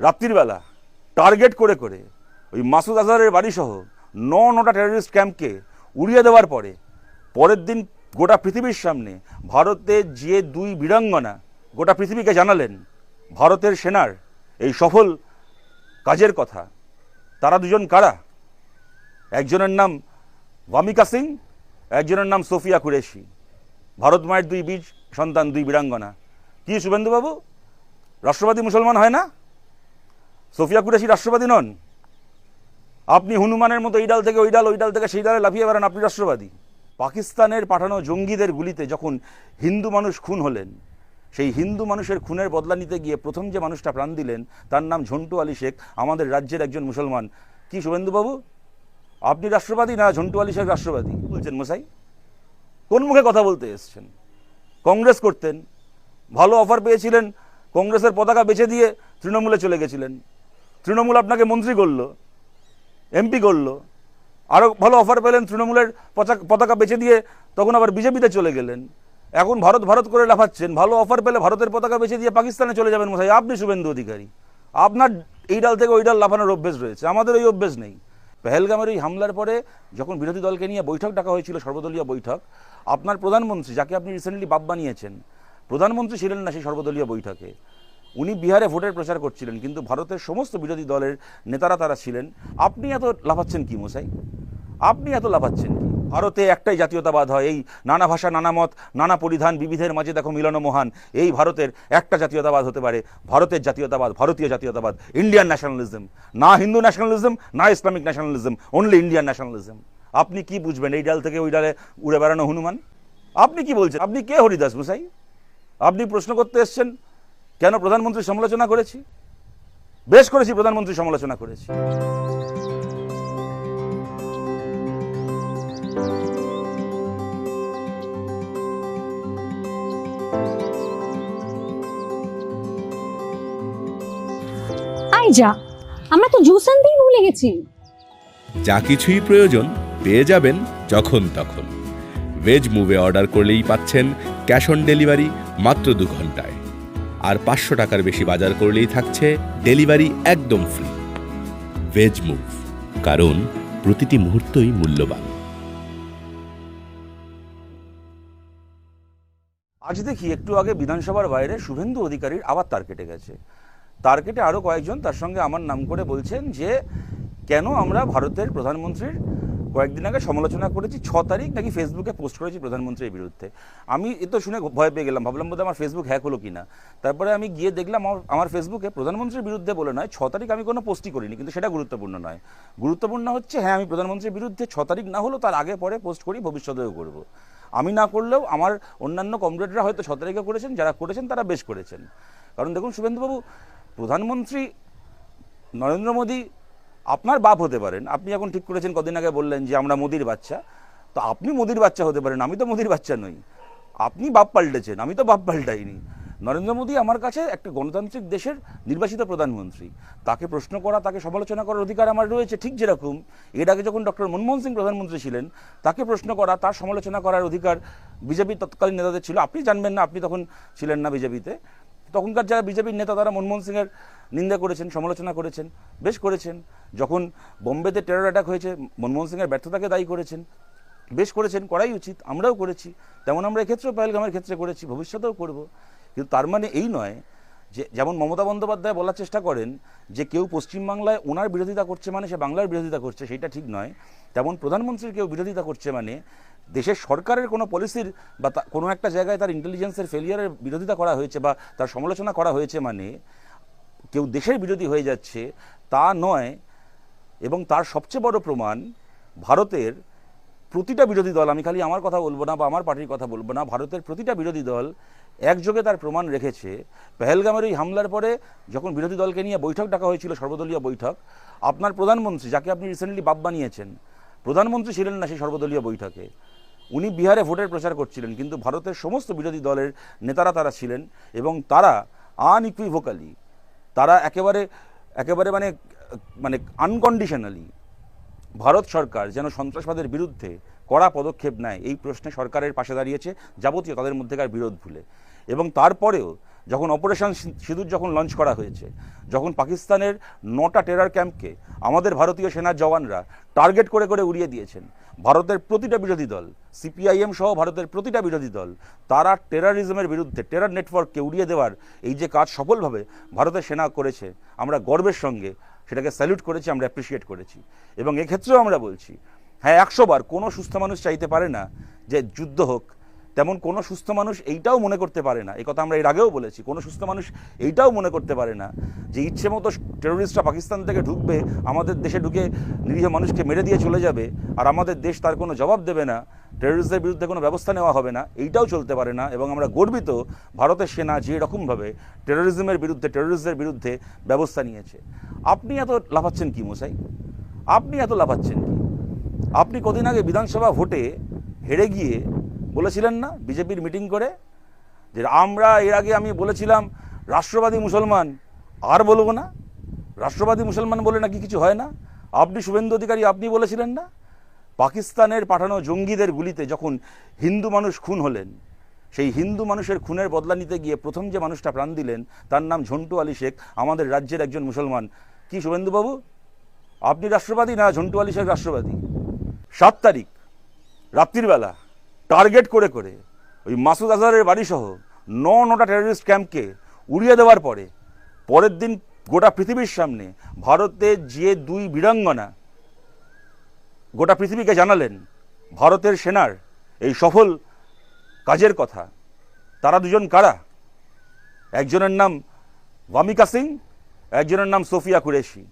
রাত্রিবেলা টার্গেট করে করে ওই মাসুদ আজহারের বাড়িসহ ন নটা টেররিস্ট ক্যাম্পকে উড়িয়ে দেওয়ার পরে, পরের দিন গোটা পৃথিবীর সামনে ভারতের যে দুই বীরাঙ্গনা গোটা পৃথিবীকে জানালেন, ভারতের সেনার এই সফল কাজের কথা, তারা দুজন কারা? একজনের নাম ভামিকা সিং, একজনের নাম সোফিয়া কুরেশি। ভারত মায়ের দুই বীজ, সন্তান দুই বীরাঙ্গনা। কি, শুভেন্দুবাবু? রাষ্ট্রবাদী মুসলমান হয় না? সোফিয়া কুরেশি রাষ্ট্রবাদী নন? আপনি হনুমানের মতো এই ডাল থেকে ওই ডাল ওই ডাল থেকে সেই ডালে লাফিয়ে বেড়ান, আপনি রাষ্ট্রবাদী। পাকিস্তানের পাঠানো জঙ্গিদের গুলিতে যখন হিন্দু মানুষ খুন হলেন, সেই হিন্দু মানুষের খুনের বদলা নিতে গিয়ে প্রথম যে মানুষটা প্রাণ দিলেন, তার নাম ঝন্টু আলী শেখ, আমাদের রাজ্যের একজন মুসলমান। কি, শুভেন্দুবাবু? আপনি রাষ্ট্রবাদী না ঝন্টু আলী শেখ রাষ্ট্রবাদী? বলছেন মশাই। কোন মুখে কথা বলতে এসছেন? কংগ্রেস করতেন, ভালো অফার পেয়েছিলেন, কংগ্রেসের পতাকা বেছে দিয়ে তৃণমূলে চলে গেছিলেন। তৃণমূল আপনাকে মন্ত্রী করল এমপি করল আরও ভালো অফার পেলেন তৃণমূলের পতাকা বেছে দিয়ে, তখন আবার বিজেপিতে চলে গেলেন। এখন ভারত ভারত করে লাফাচ্ছেন, ভালো অফার পেলে ভারতের পতাকা বেছে দিয়ে পাকিস্তানে চলে যাবেন মশাই, আপনি শুভেন্দু অধিকারী। আপনার এই ডাল থেকে ওই ডাল লাফানোর অভ্যেস রয়েছে, আমাদের ওই অভ্যেস নেই। পেহেলগামের ওই হামলার পরে যখন বিরোধী দলকে নিয়ে বৈঠক ডাকা হয়েছিল, সর্বদলীয় বৈঠক, আপনার প্রধানমন্ত্রী, যাকে আপনি রিসেন্টলি বাপ বানিয়েছেন, প্রধানমন্ত্রী ছিলেন না সেই সর্বদলীয় বৈঠকে। উনি বিহারে ভোটের প্রচার করছিলেন, কিন্তু ভারতের সমস্ত বিরোধী দলের নেতারা তারা ছিলেন। আপনি এত লাফাচ্ছেন কি মশাই? আপনি এত লাফাচ্ছেন কি? ভারতে একটাই জাতীয়তাবাদ হয়, এই নানা ভাষা, নানা মত, নানা পরিধান, বিবিধের মাঝে দেখো মিলন মহান। এই ভারতের একটা জাতীয়তাবাদ হতে পারে, ভারতের জাতীয়তাবাদ, ভারতীয় জাতীয়তাবাদ ইন্ডিয়ান ন্যাশনালিজম না হিন্দু ন্যাশনালিজম না Islamic nationalism only Indian nationalism আপনি কি বুঝবেন, এই ডাল থেকে ওই ডালে উড়ে বেড়ানো হনুমান? আপনি কি বলছেন? আপনি কে হরিদাস মশাই? আপনি প্রশ্ন করতে এসছেন কেন প্রধানমন্ত্রী সমালোচনা করেছি? বেশ করেছি প্রধানমন্ত্রী সমালোচনা করেছি। আই যা আমরা তো জুস আনতেই ভুলে গেছি। যা কিছুই প্রয়োজন পেয়ে যাবেন যখন তখন। ভেজ মুভে অর্ডার করলেই পাচ্ছেন ক্যাশ অন ডেলিভারি মাত্র দু ঘন্টায়। আর পাঁচশো টাকার বেশি বাজার করলেই থাকছে ডেলিভারি একদম ফ্রি। ভেজ মুভ কারণ প্রতিটি মুহূর্তই মূল্যবান। আজ দেখি একটু আগে বিধানসভার বাইরে শুভেন্দু অধিকারীর আবার তার কেটে গেছে। তার কেটে আরও কয়েকজন তার সঙ্গে আমার নাম করে বলছেন যে, কেন আমরা ভারতের প্রধানমন্ত্রীর কয়েকদিন আগে সমালোচনা করেছি, ছ তারিখ নাকি ফেসবুকে পোস্ট করেছি প্রধানমন্ত্রীর বিরুদ্ধে। আমি এ তো শুনে ভয় পেয়ে গেলাম, ভাবলাম বোধহয় আমার ফেসবুক হ্যাক হলো কিনা। তারপরে আমি গিয়ে দেখলাম আমার আমার ফেসবুকে প্রধানমন্ত্রীর বিরুদ্ধে বলে নয়, ছ তারিখ আমি কোনো পোস্টই করিনি, কিন্তু সেটা গুরুত্বপূর্ণ নয়। গুরুত্বপূর্ণ হচ্ছে হ্যাঁ আমি প্রধানমন্ত্রীর বিরুদ্ধে ছ তারিখ না হলেও তার আগে পরে পোস্ট করি, ভবিষ্যতেও করব। আমি না করলেও আমার অন্যান্য কমরেডরা হয়তো ছ তারিখে করেছেন, যারা করেছেন তারা বেশ করেছেন। কারণ দেখুন, শুভেন্দুবাবু, প্রধানমন্ত্রী নরেন্দ্র মোদী আপনার বাপ হতে পারেন, আপনি এখন ঠিক করেছেন, কদিন আগে বললেন যে আমরা মোদির বাচ্চা। তো আপনি মোদির বাচ্চা হতে পারেন, আমি তো মোদির বাচ্চা নই। আপনি বাপ পাল্টেছেন, আমি তো বাপ পাল্টাইনি। নরেন্দ্র মোদী আমার কাছে একটা গণতান্ত্রিক দেশের নির্বাচিত প্রধানমন্ত্রী। তাকে প্রশ্ন করা, তাকে সমালোচনা করার অধিকার আমার রয়েছে ঠিক যেরকম। এর আগে যখন ডক্টর মনমোহন সিং প্রধানমন্ত্রী ছিলেন, তাকে প্রশ্ন করা, তার সমালোচনা করার অধিকার বিজেপির তৎকালীন নেতাদের ছিল। আপনি জানবেন না, আপনি তখন ছিলেন না বিজেপিতে। তখনকার যারা বিজেপির নেতা, তারা মনমোহন সিংয়ের নিন্দা করেছেন, সমালোচনা করেছেন, বেশ করেছেন। যখন বোম্বেতে টেরর অ্যাটাক হয়েছে, মনমোহন সিংয়ের ব্যর্থতাকে দায়ী করেছেন, বেশ করেছেন, করাই উচিত, আমরাও করেছি। তেমন আমরা এক্ষেত্রেও পহেলগামের ক্ষেত্রে করেছি, ভবিষ্যতেও করব। কিন্তু তার মানে এই নয় যে, যেমন মমতা বন্দ্যোপাধ্যায় বলার চেষ্টা করেন যে, কেউ পশ্চিমবাংলায় ওনার বিরোধিতা করছে মানে সে বাংলার বিরোধিতা করছে সেটা ঠিক নয়। তেমন প্রধানমন্ত্রীর কেউ বিরোধিতা করছে মানে দেশের সরকারের কোনো পলিসির বা কোনো একটা জায়গায় তার ইন্টেলিজেন্সের ফেলিয়ারের বিরোধিতা করা হয়েছে বা তার সমালোচনা করা হয়েছে মানে কেউ দেশের বিরোধী হয়ে যাচ্ছে, তা নয়। এবং তার সবচেয়ে বড় প্রমাণ ভারতের প্রতিটা বিরোধী দল, আমি খালি আমার কথা বলব না বা আমার পার্টির কথা বলব না, ভারতের প্রতিটা বিরোধী দল একযোগে তার প্রমাণ রেখেছে। পেহেলগামের ওই হামলার পরে যখন বিরোধী দলকে নিয়ে বৈঠক ডাকা হয়েছিল, সর্বদলীয় বৈঠক, আপনার প্রধানমন্ত্রী, যাকে আপনি রিসেন্টলি বাপ বানিয়েছেন, প্রধানমন্ত্রী ছিলেন না সেই সর্বদলীয় বৈঠকে। উনি বিহারে ভোটের প্রচার করছিলেন, কিন্তু ভারতের সমস্ত বিরোধী দলের নেতারা তারা ছিলেন এবং তারা আনইকুইভোকালি তারা একেবারে একেবারে মানে মানে আনকন্ডিশনালি ভারত সরকার যেন সন্ত্রাসবাদের বিরুদ্ধে কড়া পদক্ষেপ নেয়, এই প্রশ্নে সরকারের পাশে দাঁড়িয়েছে, যাবতীয় তাদের মধ্যেকার বিরোধ ভুলে। এবং তারপরেও যখন অপারেশন সিঁদুর যখন লঞ্চ করা হয়েছে, যখন পাকিস্তানের নটা টেরার ক্যাম্পকে আমাদের ভারতীয় সেনার জওয়ানরা টার্গেট করে করে উড়িয়ে দিয়েছেন, ভারতের প্রতিটা বিরোধী দল সিপিআইএম সহ ভারতের প্রতিটা বিরোধী দল, তারা টেরারিজমের বিরুদ্ধে টেরার নেটওয়ার্ককে উড়িয়ে দেওয়ার এই যে কাজ সফলভাবে ভারতের সেনা করেছে, আমরা গর্বের সঙ্গে সেটাকে স্যালুট করেছি, আমরা অ্যাপ্রিসিয়েট করেছি। এবং এক্ষেত্রেও আমরা বলছি হ্যাঁ একশো বার কোনো সুস্থ মানুষ চাইতে পারে না যে যুদ্ধ হোক তেমন কোনো সুস্থ মানুষ এইটাও মনে করতে পারে না। এই কথা আমরা এর আগেও বলেছি, কোনো সুস্থ মানুষ এইটাও মনে করতে পারে না যে ইচ্ছে মতো টেরোরিস্টরা পাকিস্তান থেকে ঢুকবে, আমাদের দেশে ঢুকে নিরীহ মানুষকে মেরে দিয়ে চলে যাবে আর আমাদের দেশ তার কোনো জবাব দেবে না টেরোরিস্টদের বিরুদ্ধে কোনো ব্যবস্থা নেওয়া হবে না, এইটাও চলতে পারে না এবং আমরা গর্বিত ভারতের সেনা যে রকমভাবে টেরোরিজমের বিরুদ্ধে টেরোরিস্টদের বিরুদ্ধে ব্যবস্থা নিয়েছে। আপনি এত লাফাচ্ছেন কি মশাই? আপনি এত লাফাচ্ছেন কি? আপনি কদিন আগে বিধানসভা ভোটে হেরে গিয়ে বলেছিলেন না, বিজেপির মিটিং করে, যে আমরা এর আগে আমি বলেছিলাম, রাষ্ট্রবাদী মুসলমান আর বলব না। রাষ্ট্রবাদী মুসলমান বলে নাকি কিছু হয় না? আপনি শুভেন্দু অধিকারী, আপনি বলেছিলেন না? পাকিস্তানের পাঠানো জঙ্গিদের গুলিতে যখন হিন্দু মানুষ খুন হলেন, সেই হিন্দু মানুষের খুনের বদলা নিতে গিয়ে প্রথম যে মানুষটা প্রাণ দিলেন, তার নাম ঝন্টু আলী শেখ, আমাদের রাজ্যের একজন মুসলমান। কি শুভেন্দুবাবু? আপনি রাষ্ট্রবাদী না ঝন্টু আলী শেখ রাষ্ট্রবাদী? সাত তারিখ, রাত্রিবেলা। টার্গেট করে করে ওই মাসুদ আজহারের বাড়িসহ ন নটা টেররিস্ট ক্যাম্পকে উড়িয়ে দেওয়ার পরে, পরের দিন গোটা পৃথিবীর সামনে ভারতের যে দুই বীরাঙ্গনা গোটা পৃথিবীকে জানালেন ভারতের সেনার এই সফল কাজের কথা, তারা দুজন কারা? একজনের নাম ভামিকা সিং, একজনের নাম সোফিয়া কুরেশি।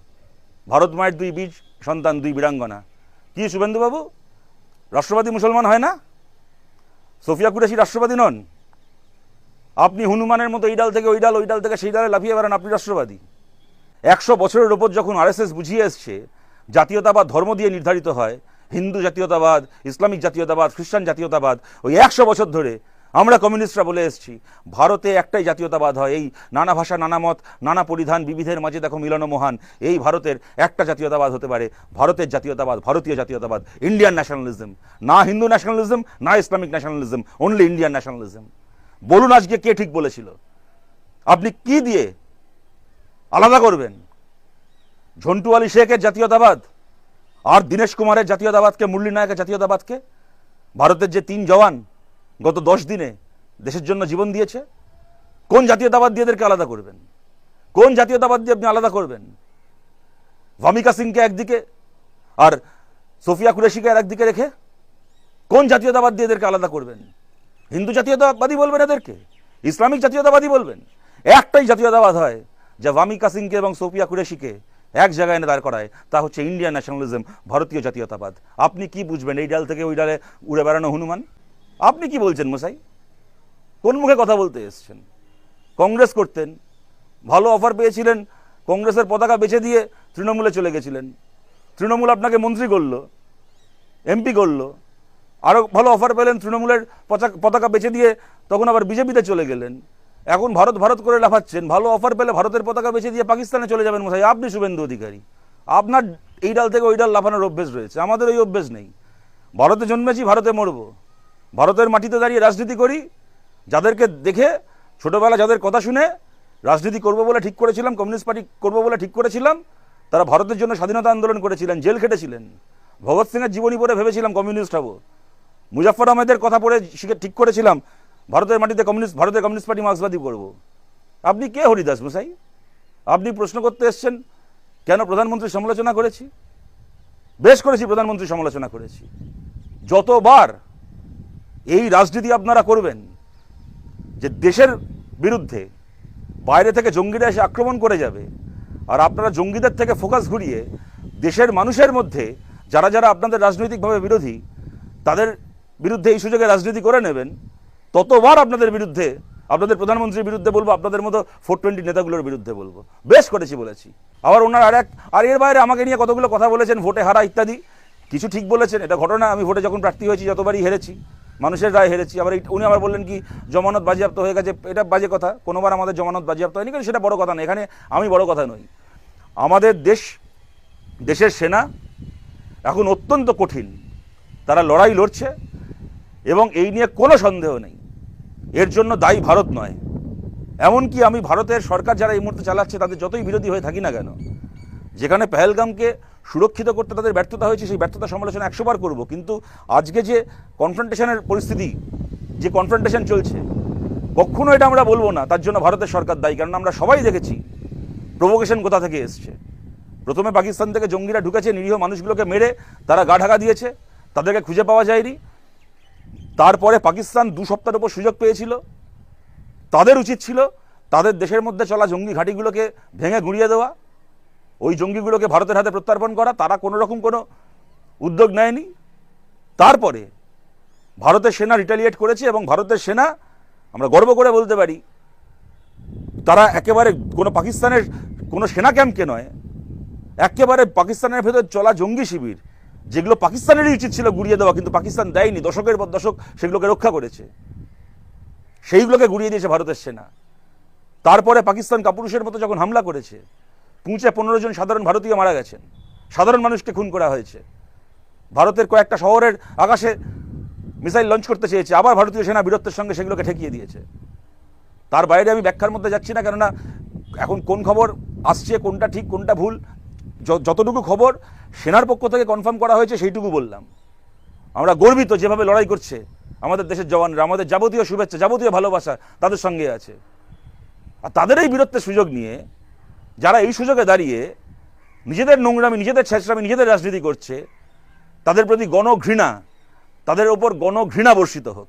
ভারত মায়ের দুই বীজ, সন্তান দুই বীরাঙ্গনা। কি, শুভেন্দুবাবু? রাষ্ট্রবাদী মুসলমান হয় না? সোফিয়া কুরেশি রাষ্ট্রবাদী নন? আপনি হনুমানের মতো এই ডাল থেকে ওই ডাল ওই ডাল থেকে সেই ডালে লাফিয়ে বেড়ান, আপনি রাষ্ট্রবাদী। একশো বছরের ওপর যখন আরএসএস বুঝিয়ে এসছে, জাতীয়তাবাদ ধর্ম দিয়ে নির্ধারিত হয়, হিন্দু জাতীয়তাবাদ, ইসলামিক জাতীয়তাবাদ, খ্রিস্টান জাতীয়তাবাদ, ওই একশো বছর ধরে আমরা কমিউনিস্টরা বলে এসেছি, ভারতে একটাই জাতীয়তাবাদ হয়, এই নানা ভাষা, নানা মত, নানা পরিধান, বিবিধের মাঝে দেখো মিলন মহান, এই ভারতের একটা জাতীয়তাবাদ হতে পারে, ভারতের জাতীয়তাবাদ, ভারতীয় জাতীয়তাবাদ ইন্ডিয়ান ন্যাশনালিজম না হিন্দু ন্যাশনালিজম না Islamic nationalism only Indian nationalism বলুন আজকে কে ঠিক বলেছিল? আপনি কি দিয়ে আলাদা করবেন? ঝন্টু আলী শেখের জাতীয়তাবাদ আর দীনেশ কুমারের জাতীয়তাবাদকে মুরলী নায়কের জাতীয়তাবাদকে? ভারতের যে তিন জওয়ান গত দশ দিনে দেশের জন্য জীবন দিয়েছে। কোন জাতীয়তাবাদ দিয়ে এদেরকে আলাদা করবেন? কোন জাতীয়তাবাদ দিয়ে আপনি আলাদা করবেন? ভামিকা সিংকে একদিকে আর সোফিয়া কুরেশিকে আর একদিকে রেখে কোন জাতীয়তাবাদ দিয়ে এদেরকে আলাদা করবেন? হিন্দু জাতীয়তাবাদী বলবেন এদেরকে? ইসলামিক জাতীয়তাবাদী বলবেন? একটাই জাতীয়তাবাদ হয় যা ভামিকা সিংকে এবং সোফিয়া কুরেশিকে এক জায়গায় এনে দাঁড় করায়। তা হচ্ছে ইন্ডিয়ান ন্যাশনালিজম, ভারতীয় জাতীয়তাবাদ। আপনি কি বুঝবেন? এই ডাল থেকে ওই ডালে উড়ে বেড়ানো হনুমান? আপনি কি বলছেন মশাই? কোন মুখে কথা বলতে এসছেন? কংগ্রেস করতেন, ভালো অফার পেয়েছিলেন, কংগ্রেসের পতাকা বেছে দিয়ে তৃণমূলে চলে গেছিলেন। তৃণমূল আপনাকে মন্ত্রী করল, এমপি করল আরও ভালো অফার পেলেন, তৃণমূলের পতাকা- বেছে দিয়ে তখন আবার বিজেপিতে চলে গেলেন। এখন ভারত ভারত করে লাফাচ্ছেন, ভালো অফার পেলে ভারতের পতাকা বেছে দিয়ে পাকিস্তানে চলে যাবেন মশাই, আপনি শুভেন্দু অধিকারী। আপনার এই ডাল থেকে ওই ডাল লাফানোর অভ্যেস রয়েছে, আমাদের ওই অভ্যেস নেই। ভারতে জন্মেছি, ভারতে মরব। ভারতের মাটিতে দাঁড়িয়ে রাজনীতি করি, যাদেরকে দেখে ছোটবেলা যাদের কথা শুনে রাজনীতি করব বলে ঠিক করেছিলাম, কমিউনিস্ট পার্টি করব বলে ঠিক করেছিলাম, তারা ভারতের জন্য স্বাধীনতা আন্দোলন করেছিলেন, জেল খেটেছিলেন। ভগৎ সিংয়ের জীবনী পড়ে ভেবেছিলাম কমিউনিস্ট হব। মুজাফর আহমেদের কথা পড়ে শিখে ঠিক করেছিলাম, ভারতের মাটিতে কমিউনিস্ট, ভারতের কমিউনিস্ট পার্টি মার্ক্সবাদী করব। আপনি কে হরিদাস মশাই? আপনি প্রশ্ন করতে এসছেন, কেন প্রধানমন্ত্রীর সমালোচনা করেছি? বেশ করেছি প্রধানমন্ত্রী সমালোচনা করেছি। যতবার এই রাজনীতি আপনারা করবেন যে দেশের বিরুদ্ধে বাইরে থেকে জঙ্গিরা এসে আক্রমণ করে যাবে আর আপনারা জঙ্গিদের থেকে ফোকাস ঘুরিয়ে দেশের মানুষের মধ্যে যারা যারা আপনাদের রাজনৈতিকভাবে বিরোধী, তাদের বিরুদ্ধে এই সুযোগে রাজনীতি করে নেবেন। ততবার আপনাদের বিরুদ্ধে, আপনাদের প্রধানমন্ত্রীর বিরুদ্ধে বলব, আপনাদের মতো ফোর টোয়েন্টি নেতাগুলোর বিরুদ্ধে বলব। বেশ করেছি বলেছি। আবার ওনার আর এক, আর এর বাইরে আমাকে নিয়ে কতগুলো কথা বলেছেন, ভোটে হারা ইত্যাদি, কিছু ঠিক বলেছেন। এটা ঘটনা, আমি ভোটে যখন প্রার্থী হয়েছি, যতবারই হেরেছি। মানুষের রায় হেরেছি। আবার উনি আবার বললেন কি, জমানত বাজেয়াপ্ত হয়ে গেছে। এটা বাজে কথা। কোনোবার আমাদের জমানত বাজেয়াপ্ত হয়নি, কিন্তু সেটা বড় কথা নয়। এখানে আমি বড় কথা নই। আমাদের দেশ, দেশের সেনা এখন অত্যন্ত কঠিন। তারা লড়াই লড়ছে এবং এই নিয়ে কোনো সন্দেহ নেই। এর জন্য দায়ী ভারত নয়। এমনকি আমি ভারতের সরকার যারা এই মুহূর্তে চালাচ্ছে, তাদের যতই বিরোধী হয়ে থাকি না কেন, যেখানে পেহেলগামকে সুরক্ষিত করতে তাদের ব্যর্থতা হয়েছে, সেই ব্যর্থতা সমালোচনা একশোবার করব। কিন্তু আজকে যে কনফ্রন্টেশনের পরিস্থিতি, যে কনফ্রন্টেশন চলছে, কখনো এটা আমরা বলব না। তার জন্য ভারতের সরকার দায়ী। কারণ আমরা সবাই দেখেছি প্রভোকেশন কোথা থেকে এসছে। প্রথমে পাকিস্তান থেকে জঙ্গিরা ঢুকেছে, নিরীহ মানুষগুলোকে মেরে তারা গা ঢাকা দিয়েছে, তাদেরকে খুঁজে পাওয়া যায়নি। তারপরে পাকিস্তান দু সপ্তাহের উপর সুযোগ পেয়েছিল। তাদের উচিত ছিল তাদের দেশের মধ্যে চলা জঙ্গি ঘাঁটিগুলোকে ভেঙে গুঁড়িয়ে দেওয়া। ওই জঙ্গিগুলোকে ভারতের হাতে প্রত্যার্পণ করা, তারা কোনো রকম কোনো উদ্যোগ নেয়নি। তারপরে ভারতের সেনা রিটালিয়েট করেছে এবং ভারতের সেনা, আমরা গর্ব করে বলতে পারি, তারা একেবারে কোনো পাকিস্তানের, কোনো সেনা ক্যাম্পকে নয়, একেবারে পাকিস্তানের ভেতর চলা জঙ্গি শিবির, যেগুলো পাকিস্তানেরই উচিত ছিল গুড়িয়ে দেওয়া, কিন্তু পাকিস্তান দেয়নি, দশকের পর দশক সেগুলোকে রক্ষা করেছে। সেইগুলোকে গুড়িয়ে দিয়েছে ভারতের সেনা। তারপরে পাকিস্তান কাপুরুষের মতো যখন হামলা করেছে পুঁচে পনেরো জন সাধারণ ভারতীয় মারা গেছেন। সাধারণ মানুষকে খুন করা হয়েছে। ভারতের কয়েকটা শহরের আকাশে মিসাইল লঞ্চ করতে চেয়েছে। আবার ভারতীয় সেনা বীরত্বের সঙ্গে সেগুলোকে ঠেকিয়ে দিয়েছে। তার বাইরে আমি ব্যাখ্যার মধ্যে যাচ্ছি না, কেননা এখন কোন খবর আসছে, কোনটা ঠিক, কোনটা ভুল যতটুকু খবর সেনার পক্ষ থেকে কনফার্ম করা হয়েছে, সেইটুকু বললাম। আমরা গর্বিত যেভাবে লড়াই করছে। আমাদের দেশের জওয়ানরা, আমাদের যাবতীয় শুভেচ্ছা, যাবতীয় ভালোবাসা তাদের সঙ্গে আছে। আর তাদের এই বীরত্বের সুযোগ নিয়ে যারা এই সুযোগে দাঁড়িয়ে নিজেদের নোংরামি, নিজেদের ছেঁচড়ামি, নিজেদের রাজনীতি করছে, তাদের প্রতি গণঘৃণা, তাদের ওপর গণঘৃণা বর্ষিত হোক।